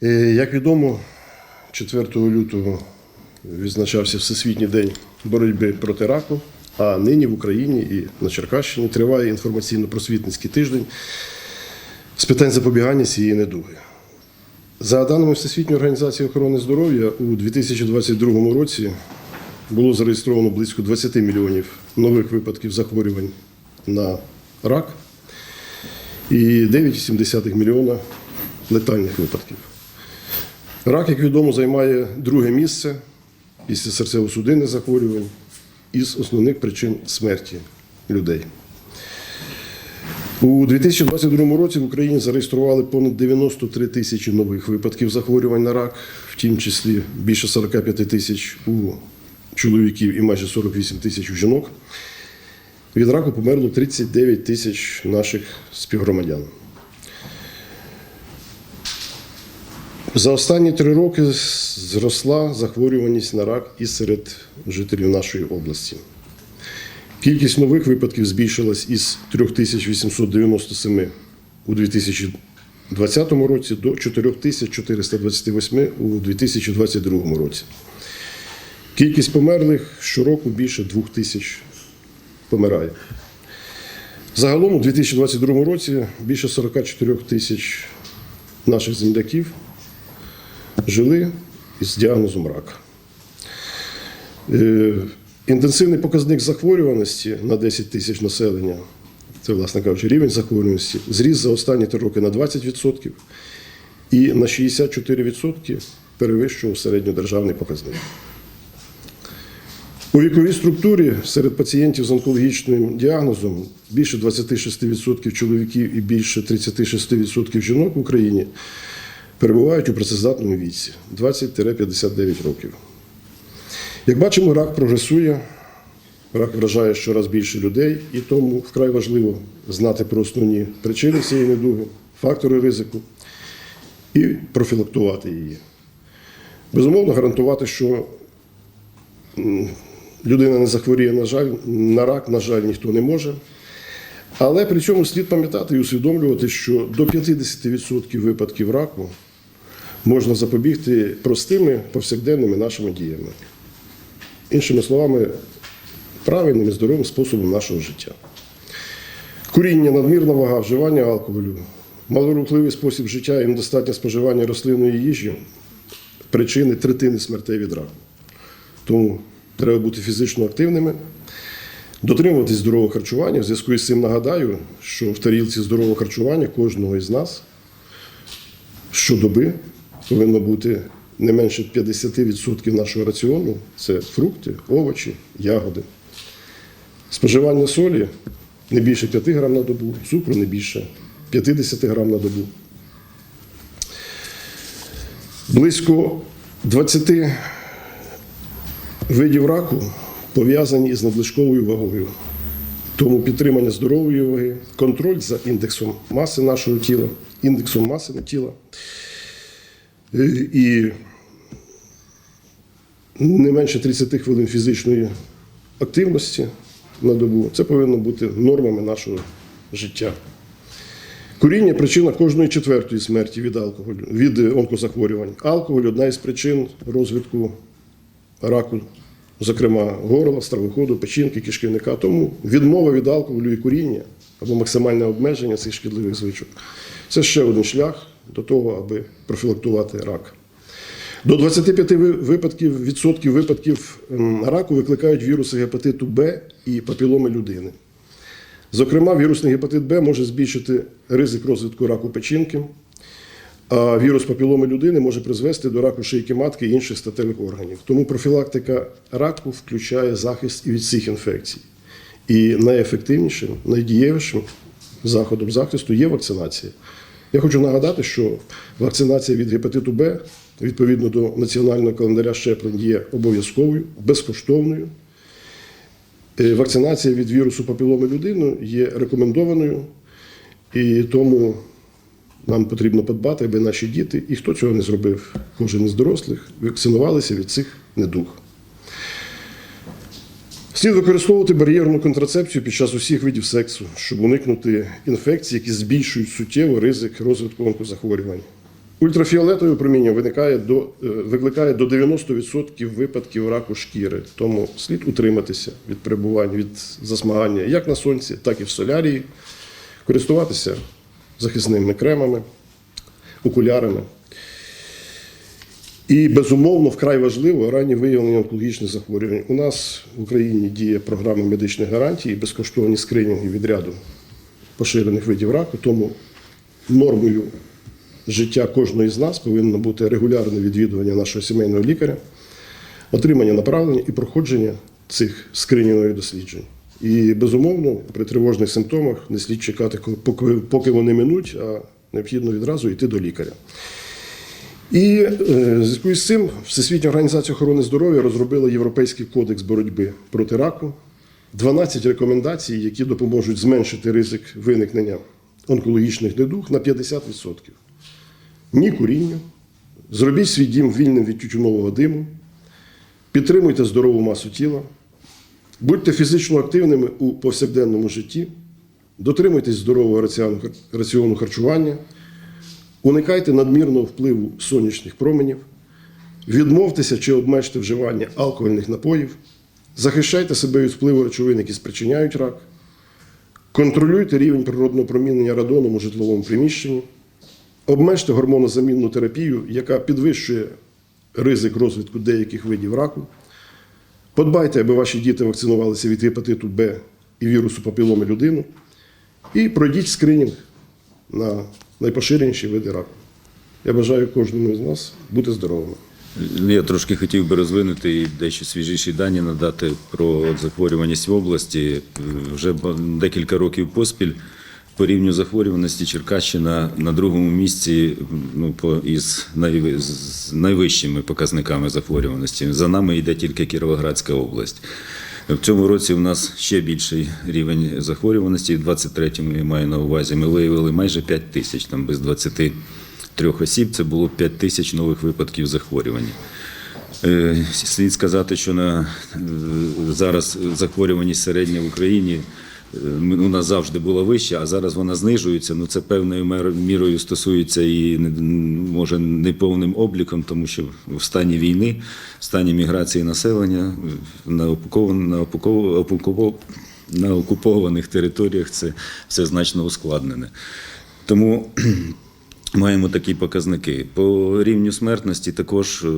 Як відомо, 4 лютого відзначався Всесвітній день боротьби проти раку, а нині в Україні і на Черкащині триває інформаційно-просвітницький тиждень з питань запобігання цієї недуги. За даними Всесвітньої організації охорони здоров'я, у 2022 році було зареєстровано близько 20 мільйонів нових випадків захворювань на рак і 9,7 мільйона летальних випадків. Рак, як відомо, займає друге місце після серцево-судинних захворювань із основних причин смерті людей. У 2022 році в Україні зареєстрували понад 93 тисячі нових випадків захворювань на рак, в тім числі більше 45 тисяч у чоловіків і майже 48 тисяч у жінок. Від раку померло 39 тисяч наших співгромадян. За останні три роки зросла захворюваність на рак і серед жителів нашої області. Кількість нових випадків збільшилась із 3897 у 2020 році до 4428 у 2022 році. Кількість померлих щороку більше 2000 помирає. Загалом у 2022 році більше 44 тисяч наших земляків жили із діагнозом рак. Е, Інтенсивний показник захворюваності на 10 тисяч населення, це, власне кажучи, рівень захворюваності, зріс за останні три роки на 20% і на 64% перевищував середньодержавний показник. У віковій структурі серед пацієнтів з онкологічним діагнозом більше 26% чоловіків і більше 36% жінок в Україні перебувають у працездатному віці 20-59 років. Як бачимо, рак прогресує, рак вражає щораз більше людей, і тому вкрай важливо знати про основні причини цієї недуги, фактори ризику і профілактувати її. Безумовно, гарантувати, що людина не захворіє, на жаль, на рак, на жаль, ніхто не може. Але при цьому слід пам'ятати і усвідомлювати, що до 50% випадків раку можна запобігти простими повсякденними нашими діями. Іншими словами, правильним і здоровим способом нашого життя. Куріння, надмірна вага, вживання алкоголю, малорухливий спосіб життя і недостатнє споживання рослинної їжі причини третини смертей від раку. Тому треба бути фізично активними, дотримуватись здорового харчування. В зв'язку із цим нагадаю, що в тарілці здорового харчування кожного із нас щодоби повинно бути не менше 50% нашого раціону це фрукти, овочі, ягоди. Споживання солі не більше 5 грам на добу, цукру не більше 50 грам на добу. Близько 20 видів раку пов'язані із надлишковою вагою. Тому підтримання здорової ваги, контроль за індексом маси нашого тіла, індексом маси тіла і не менше 30 хвилин фізичної активності на добу. Це повинно бути нормами нашого життя. Куріння причина кожної четвертої смерті від алкоголю, від е, онкозахворювань. Алкоголь одна із причин розвитку раку, зокрема горла, стравоходу, печінки, кишківника. Тому відмова від алкоголю і куріння або максимальне обмеження цих шкідливих звичок це ще один шлях до того, аби профілактувати рак. До 25 ви- випадків, відсотків випадків раку викликають віруси гепатиту Б і папіломи людини. Зокрема, вірусний гепатит Б може збільшити ризик розвитку раку печінки, а вірус папіломи людини може призвести до раку шийки матки і інших статевих органів. Тому профілактика раку включає захист і від цих інфекцій. І найефективнішим, найдієвішим заходом захисту є вакцинація. Я хочу нагадати, що вакцинація від гепатиту Б відповідно до національного календаря щеплень є обов'язковою, безкоштовною. Е, Вакцинація від вірусу папіломи людини є рекомендованою, і тому нам потрібно подбати, аби наші діти, і хто цього не зробив, кожен із дорослих, вакцинувалися від цих недуг. Слід використовувати бар'єрну контрацепцію під час усіх видів сексу, щоб уникнути інфекцій, які збільшують суттєво ризик розвитку онкозахворювань. Ультрафіолетове проміння виникає до, е, викликає до 90% випадків раку шкіри, тому слід утриматися від перебувань, від засмагання як на сонці, так і в солярії, користуватися захисними кремами, окулярами. І безумовно, вкрай важливо раннє виявлення онкологічних захворювань. У нас в Україні діє програма медичних гарантій і безкоштовні скринінги від ряду поширених видів раку. Тому нормою життя кожної з нас повинно бути регулярне відвідування нашого сімейного лікаря, отримання направлення і проходження цих скринінгових досліджень. І безумовно, при тривожних симптомах не слід чекати, поки, поки вони минуть, а необхідно відразу йти до лікаря. І е, в зв'язку з цим Всесвітня організація охорони здоров'я розробила Європейський кодекс боротьби проти раку, 12 рекомендацій, які допоможуть зменшити ризик виникнення онкологічних недуг на 50%. Ні курінню, зробіть свій дім вільним від тютюнового диму, підтримуйте здорову масу тіла, будьте фізично активними у повсякденному житті, дотримуйтесь здорового раціону харчування. Уникайте надмірного впливу сонячних променів, відмовтеся чи обмежте вживання алкогольних напоїв, захищайте себе від впливу речовин, які спричиняють рак, контролюйте рівень природного промінення радоном у житловому приміщенні, обмежте гормонозамінну терапію, яка підвищує ризик розвитку деяких видів раку. Подбайте, аби ваші діти вакцинувалися від гепатиту Б і вірусу папіломи людини. І пройдіть скринінг на найпоширеніші види раку. Я бажаю кожному з нас бути здоровими. Я трошки хотів би розвинути і дещо свіжіші дані надати про захворюваність в області. Вже декілька років поспіль по рівню захворюваності Черкащина на другому місці ну, по, із з найвищими показниками захворюваності. За нами йде тільки Кіровоградська область. В цьому році у нас ще більший рівень захворюваності. В 23-му я маю на увазі. Ми виявили майже 5 тисяч, там без 23 осіб. Це було 5 тисяч нових випадків захворювання. Е, Слід сказати, що на е, зараз захворюваність середня в Україні е, нас завжди була вища, а зараз вона знижується. Ну це певною мірою стосується і не- може неповним обліком, тому що в стані війни, в стані міграції населення на окупов- на окупованих територіях це все значно ускладнене. Тому Маємо такі показники. По рівню смертності також е,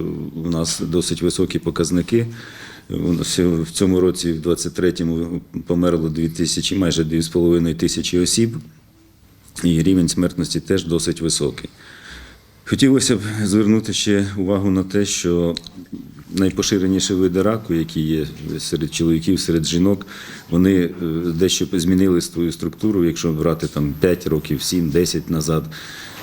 у нас досить високі показники. В цьому році, в 23-му, померло 2 тисячі, майже 2,5 тисячі осіб, і рівень смертності теж досить високий. Хотілося б звернути ще увагу на те, що найпоширеніші види раку, які є серед чоловіків, серед жінок, вони е, дещо змінили свою структуру, якщо брати там 5 років, 7-10 назад.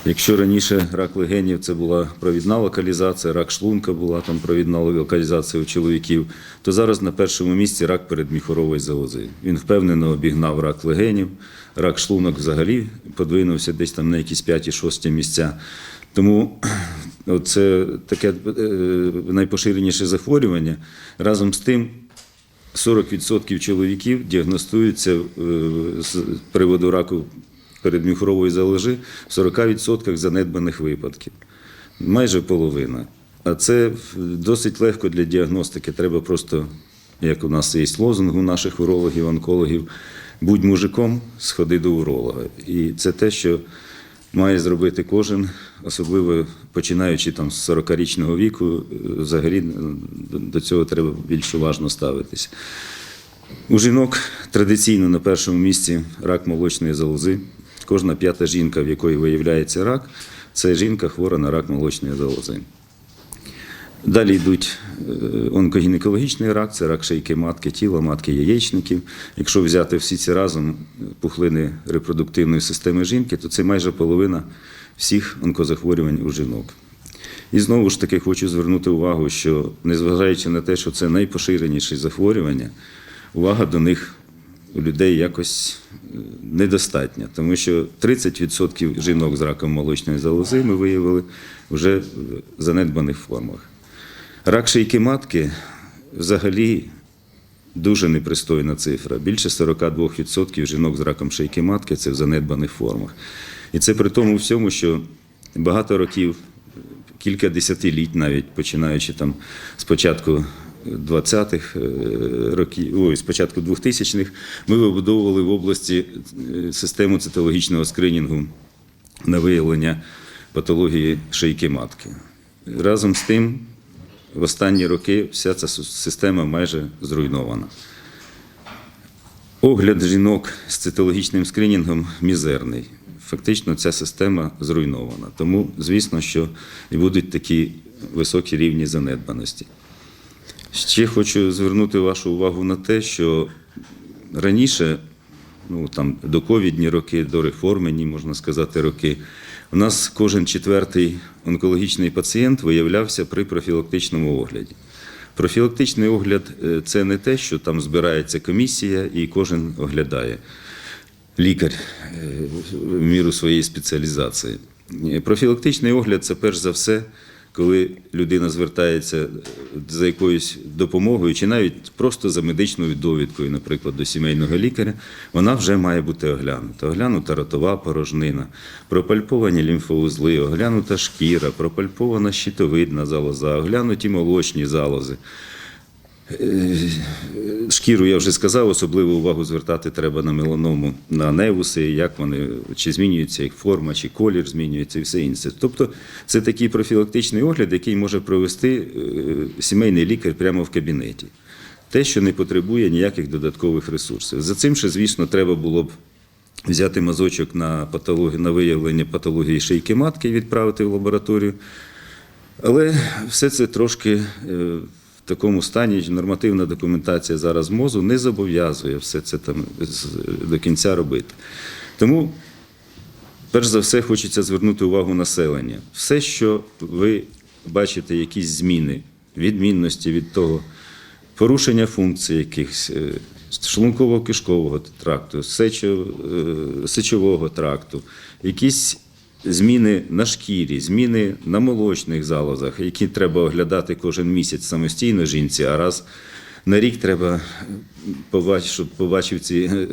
Якщо раніше рак легенів це була провідна локалізація, рак шлунка була там провідна локалізація у чоловіків, то зараз на першому місці рак передміхорової залози. Він впевнено обігнав рак легенів, рак шлунок взагалі подвинувся десь там на якісь 5-6 місця. Тому це таке е, найпоширеніше захворювання. Разом з тим 40% чоловіків діагностуються е, з приводу раку передміхорової залежи в 40% занедбаних випадків. Майже половина. А це досить легко для діагностики. Треба просто, як у нас є лозунг у наших урологів, онкологів, будь мужиком, сходи до уролога. І це те, що має зробити кожен, особливо починаючи там з 40-річного віку, взагалі до цього треба більш уважно ставитися. У жінок традиційно на першому місці рак молочної залози. Кожна п'ята жінка, в якої виявляється рак, це жінка хвора на рак молочної залози. Далі йдуть е, онкогінекологічний рак, це рак шийки матки, тіла, матки, яєчників. Якщо взяти всі ці разом пухлини репродуктивної системи жінки, то це майже половина всіх онкозахворювань у жінок. І знову ж таки хочу звернути увагу, що незважаючи на те, що це найпоширеніші захворювання, увага до них у людей якось е, недостатня, тому що 30% жінок з раком молочної залози ми виявили вже в занедбаних формах. Рак шийки матки взагалі дуже непристойна цифра. Більше 42% жінок з раком шийки матки це в занедбаних формах. І це при тому всьому, що багато років, кілька десятиліть навіть, починаючи там з початку 20-х е, років, ой, з початку 2000-х, ми вибудовували в області е, систему цитологічного скринінгу на виявлення патології шийки матки. Разом з тим, в останні роки вся ця система майже зруйнована. Огляд жінок з цитологічним скринінгом мізерний. Фактично ця система зруйнована. Тому, звісно, що і будуть такі високі рівні занедбаності. Ще хочу звернути вашу увагу на те, що раніше, ну там доковідні роки, до реформені, можна сказати, роки, у нас кожен четвертий онкологічний пацієнт виявлявся при профілактичному огляді. Профілактичний огляд е, це не те, що там збирається комісія і кожен оглядає лікар е, в міру своєї спеціалізації. Е, Профілактичний огляд це перш за все, коли людина звертається за якоюсь допомогою, чи навіть просто за медичною довідкою, наприклад, до сімейного лікаря, вона вже має бути оглянута. Оглянута ротова порожнина, пропальповані лімфоузли, оглянута шкіра, пропальпована щитовидна залоза, оглянуті молочні залози. Шкіру я вже сказав, особливу увагу звертати треба на меланому, на невуси, як вони, чи змінюється їх форма, чи колір змінюється і все інше. Тобто це такий профілактичний огляд, який може провести е, сімейний лікар прямо в кабінеті. Те, що не потребує ніяких додаткових ресурсів. За цим ще, звісно, треба було б взяти мазочок на, патологію, на виявлення патології шийки матки і відправити в лабораторію. Але все це трошки е, такому стані нормативна документація зараз МОЗу не зобов'язує все це там до кінця робити. Тому, перш за все, хочеться звернути увагу населення. Все, що ви бачите, якісь зміни, відмінності від того, порушення функцій якихось. е, Шлунково-кишкового тракту, сечо- е, сечового тракту, якісь зміни на шкірі, зміни на молочних залозах, які треба оглядати кожен місяць самостійно жінці, а раз на рік треба побачити, щоб побачив ці е,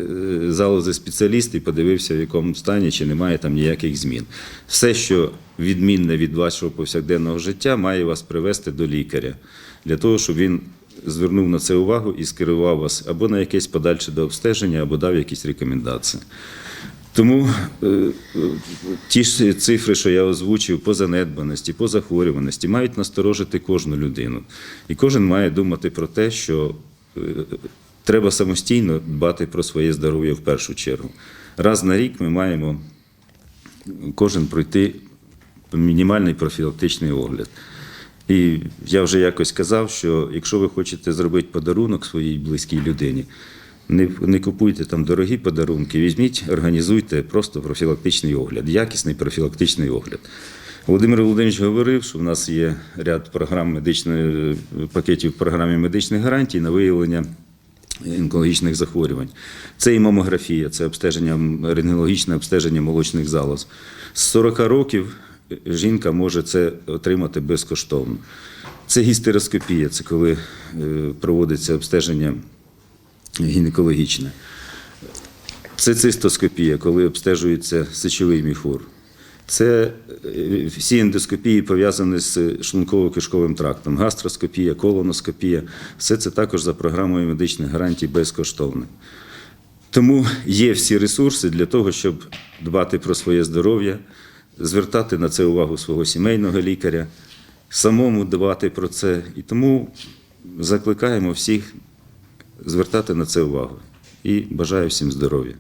залози спеціаліст і подивився, в якому стані, чи немає там ніяких змін. Все, що відмінне від вашого повсякденного життя, має вас привести до лікаря для того, щоб він звернув на це увагу і скерував вас або на якесь подальше до обстеження, або дав якісь рекомендації. Тому е, е, ті ж цифри, що я озвучив по занедбаності, по захворюваності, мають насторожити кожну людину. І кожен має думати про те, що е, треба самостійно дбати про своє здоров'я в першу чергу. Раз на рік ми маємо кожен пройти мінімальний профілактичний огляд. І я вже якось казав, що якщо ви хочете зробити подарунок своїй близькій людині, не, не купуйте там дорогі подарунки, візьміть, організуйте просто профілактичний огляд, якісний профілактичний огляд. Володимир Володимирович говорив, що в нас є ряд програм медичної пакетів в програмі медичних гарантій на виявлення онкологічних захворювань. Це і мамографія, це обстеження, рентгенологічне обстеження молочних залоз. З 40 років жінка може це отримати безкоштовно. Це гістероскопія, це коли е, проводиться обстеження гінекологічне. Це цистоскопія, коли обстежується сечовий міхур. Це е, всі ендоскопії пов'язані з шлунково-кишковим трактом, гастроскопія, колоноскопія. Все це також за програмою медичних гарантій безкоштовне. Тому є всі ресурси для того, щоб дбати про своє здоров'я, звертати на це увагу свого сімейного лікаря, самому дбати про це. І тому закликаємо всіх звертати на це увагу. І бажаю всім здоров'я.